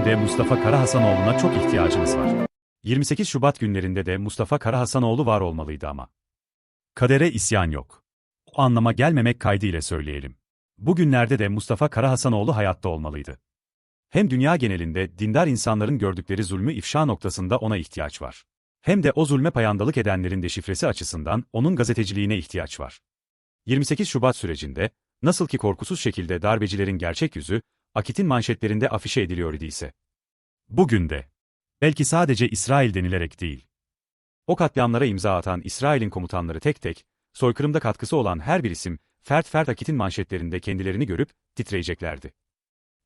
Bugün de Mustafa Kara Hasanoğlu'na çok ihtiyacımız var. 28 Şubat günlerinde de Mustafa Kara Hasanoğlu var olmalıydı ama. Kadere isyan yok. O anlama gelmemek kaydıyla söyleyelim. Bugünlerde de Mustafa Kara Hasanoğlu hayatta olmalıydı. Hem dünya genelinde dindar insanların gördükleri zulmü ifşa noktasında ona ihtiyaç var. Hem de o zulme payandalık edenlerin deşifresi açısından onun gazeteciliğine ihtiyaç var. 28 Şubat sürecinde, nasıl ki korkusuz şekilde darbecilerin gerçek yüzü, Akit'in manşetlerinde afişe ediliyor idiyse. Bugün de, belki sadece İsrail denilerek değil. O katliamlara imza atan İsrail'in komutanları tek tek, soykırımda katkısı olan her bir isim, fert fert Akit'in manşetlerinde kendilerini görüp titreyeceklerdi.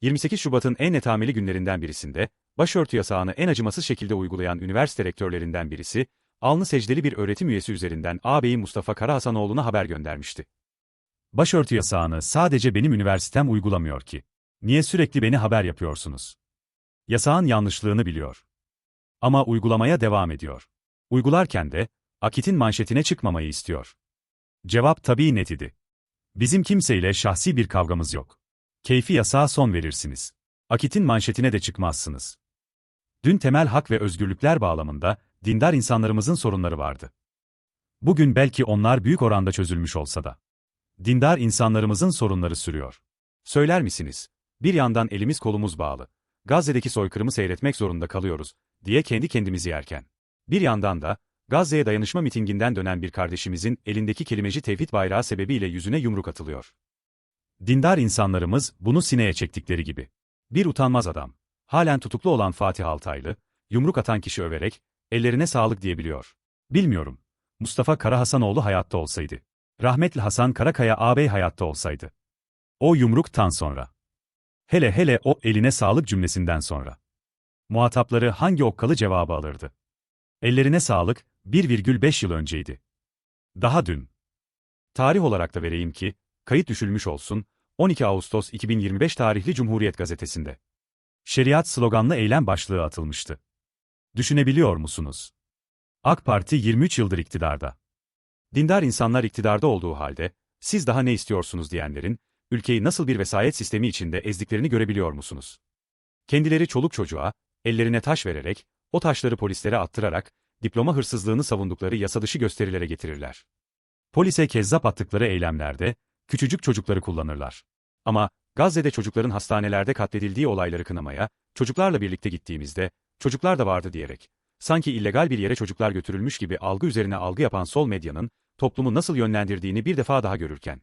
28 Şubat'ın en netameli günlerinden birisinde, başörtü yasağını en acımasız şekilde uygulayan üniversite rektörlerinden birisi, alnı secdeli bir öğretim üyesi üzerinden ağabeyi Mustafa Karahasanoğlu'na haber göndermişti. Başörtü yasağını sadece benim üniversitem uygulamıyor ki. Niye sürekli beni haber yapıyorsunuz? Yasağın yanlışlığını biliyor. Ama uygulamaya devam ediyor. Uygularken de, Akit'in manşetine çıkmamayı istiyor. Cevap tabii net idi. Bizim kimseyle şahsi bir kavgamız yok. Keyfi yasağa son verirsiniz. Akit'in manşetine de çıkmazsınız. Dün temel hak ve özgürlükler bağlamında, dindar insanlarımızın sorunları vardı. Bugün belki onlar büyük oranda çözülmüş olsa da. Dindar insanlarımızın sorunları sürüyor. Söyler misiniz? Bir yandan elimiz kolumuz bağlı. Gazze'deki soykırımı seyretmek zorunda kalıyoruz, diye kendi kendimizi yerken. Bir yandan da, Gazze'ye dayanışma mitinginden dönen bir kardeşimizin elindeki kelimeci tevhid bayrağı sebebiyle yüzüne yumruk atılıyor. Dindar insanlarımız bunu sineye çektikleri gibi. Bir utanmaz adam. Halen tutuklu olan Fatih Altaylı, yumruk atan kişi överek, ellerine sağlık diyebiliyor. Bilmiyorum. Mustafa Kara Hasanoğlu hayatta olsaydı. Rahmetli Hasan Karakaya ağabey hayatta olsaydı. O yumruktan sonra. Hele hele o eline sağlık cümlesinden sonra. Muhatapları hangi okkalı cevabı alırdı? Ellerine sağlık, 1,5 yıl önceydi. Daha dün. Tarih olarak da vereyim ki, kayıt düşülmüş olsun, 12 Ağustos 2025 tarihli Cumhuriyet Gazetesi'nde. Şeriat sloganlı eylem başlığı atılmıştı. Düşünebiliyor musunuz? AK Parti 23 yıldır iktidarda. Dindar insanlar iktidarda olduğu halde, siz daha ne istiyorsunuz diyenlerin, ülkeyi nasıl bir vesayet sistemi içinde ezdiklerini görebiliyor musunuz? Kendileri çoluk çocuğa, ellerine taş vererek, o taşları polislere attırarak, diploma hırsızlığını savundukları yasadışı gösterilere getirirler. Polise kezzap attıkları eylemlerde, küçücük çocukları kullanırlar. Ama, Gazze'de çocukların hastanelerde katledildiği olayları kınamaya, çocuklarla birlikte gittiğimizde, çocuklar da vardı diyerek, sanki illegal bir yere çocuklar götürülmüş gibi algı üzerine algı yapan sol medyanın, toplumu nasıl yönlendirdiğini bir defa daha görürken.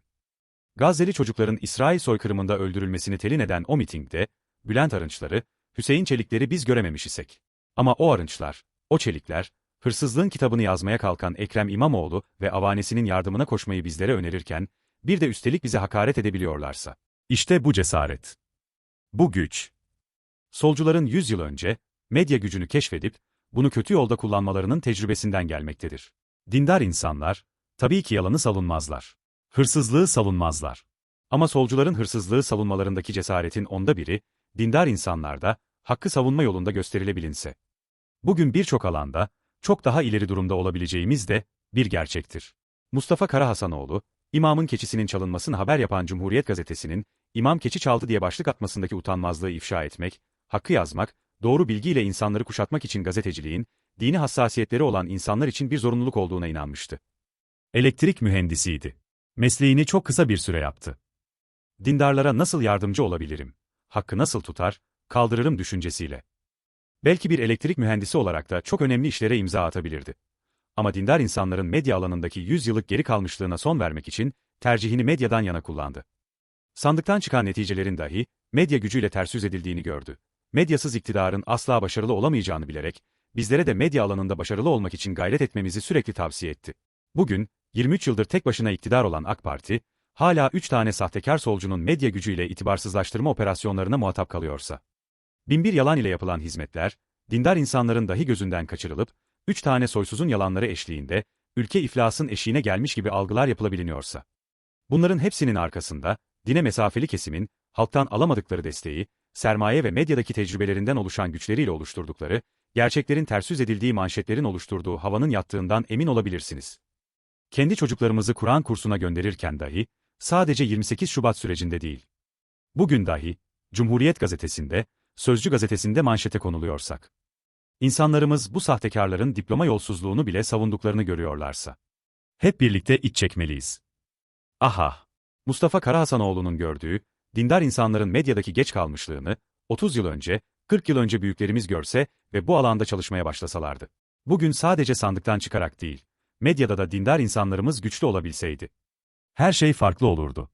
Gazze'li çocukların İsrail soykırımında öldürülmesini telin eden o mitingde, Bülent Arınçları, Hüseyin Çelikleri biz görememiş isek. Ama o Arınçlar, o Çelikler, hırsızlığın kitabını yazmaya kalkan Ekrem İmamoğlu ve avanesinin yardımına koşmayı bizlere önerirken, bir de üstelik bize hakaret edebiliyorlarsa. İşte bu cesaret. Bu güç. Solcuların 100 yıl önce, medya gücünü keşfedip, bunu kötü yolda kullanmalarının tecrübesinden gelmektedir. Dindar insanlar, tabii ki yalanı savunmazlar. Hırsızlığı savunmazlar. Ama solcuların hırsızlığı savunmalarındaki cesaretin onda biri, dindar insanlarda, hakkı savunma yolunda gösterilebilinse. Bugün birçok alanda, çok daha ileri durumda olabileceğimiz de, bir gerçektir. Mustafa Karahasanoğlu, imamın keçisinin çalınmasını haber yapan Cumhuriyet Gazetesi'nin, imam keçi çaldı diye başlık atmasındaki utanmazlığı ifşa etmek, hakkı yazmak, doğru bilgiyle insanları kuşatmak için gazeteciliğin, dini hassasiyetleri olan insanlar için bir zorunluluk olduğuna inanmıştı. Elektrik mühendisiydi. Mesleğini çok kısa bir süre yaptı. Dindarlara nasıl yardımcı olabilirim? Hakkı nasıl tutar, kaldırırım düşüncesiyle. Belki bir elektrik mühendisi olarak da çok önemli işlere imza atabilirdi. Ama dindar insanların medya alanındaki 100 yıllık geri kalmışlığına son vermek için tercihini medyadan yana kullandı. Sandıktan çıkan neticelerin dahi medya gücüyle ters yüz edildiğini gördü. Medyasız iktidarın asla başarılı olamayacağını bilerek bizlere de medya alanında başarılı olmak için gayret etmemizi sürekli tavsiye etti. Bugün 23 yıldır tek başına iktidar olan AK Parti hala 3 tane sahtekar solcunun medya gücüyle itibarsızlaştırma operasyonlarına muhatap kalıyorsa, binbir yalan ile yapılan hizmetler, dindar insanların dahi gözünden kaçırılıp, 3 tane soysuzun yalanları eşliğinde, ülke iflasın eşiğine gelmiş gibi algılar yapılabiliyorsa, bunların hepsinin arkasında, dine mesafeli kesimin, halktan alamadıkları desteği, sermaye ve medyadaki tecrübelerinden oluşan güçleriyle oluşturdukları, gerçeklerin ters yüz edildiği manşetlerin oluşturduğu havanın yattığından emin olabilirsiniz. Kendi çocuklarımızı Kur'an kursuna gönderirken dahi, sadece 28 Şubat sürecinde değil. Bugün dahi, Cumhuriyet Gazetesi'nde, Sözcü gazetesinde manşete konuluyorsak. İnsanlarımız bu sahtekarların diploma yolsuzluğunu bile savunduklarını görüyorlarsa. Hep birlikte iç çekmeliyiz. Aha! Mustafa Karahasanoğlu'nun gördüğü, dindar insanların medyadaki geç kalmışlığını, 30 yıl önce, 40 yıl önce büyüklerimiz görse ve bu alanda çalışmaya başlasalardı. Bugün sadece sandıktan çıkarak değil, medyada da dindar insanlarımız güçlü olabilseydi. Her şey farklı olurdu.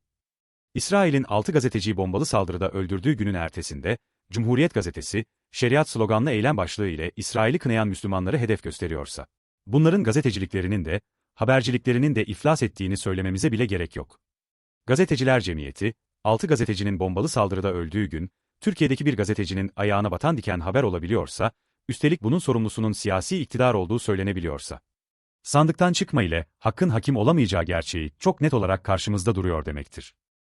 İsrail'in 6 gazeteciyi bombalı saldırıda öldürdüğü günün ertesinde, Cumhuriyet Gazetesi, şeriat sloganlı eylem başlığı ile İsrail'i kınayan Müslümanları hedef gösteriyorsa, bunların gazeteciliklerinin de, haberciliklerinin de iflas ettiğini söylememize bile gerek yok. Gazeteciler Cemiyeti, 6 gazetecinin bombalı saldırıda öldüğü gün, Türkiye'deki bir gazetecinin ayağına batan diken haber olabiliyorsa, üstelik bunun sorumlusunun siyasi iktidar olduğu söylenebiliyorsa, sandıktan çıkma ile hakkın hakim olamayacağı gerçeği çok net olarak karşımızda duruyor demektir.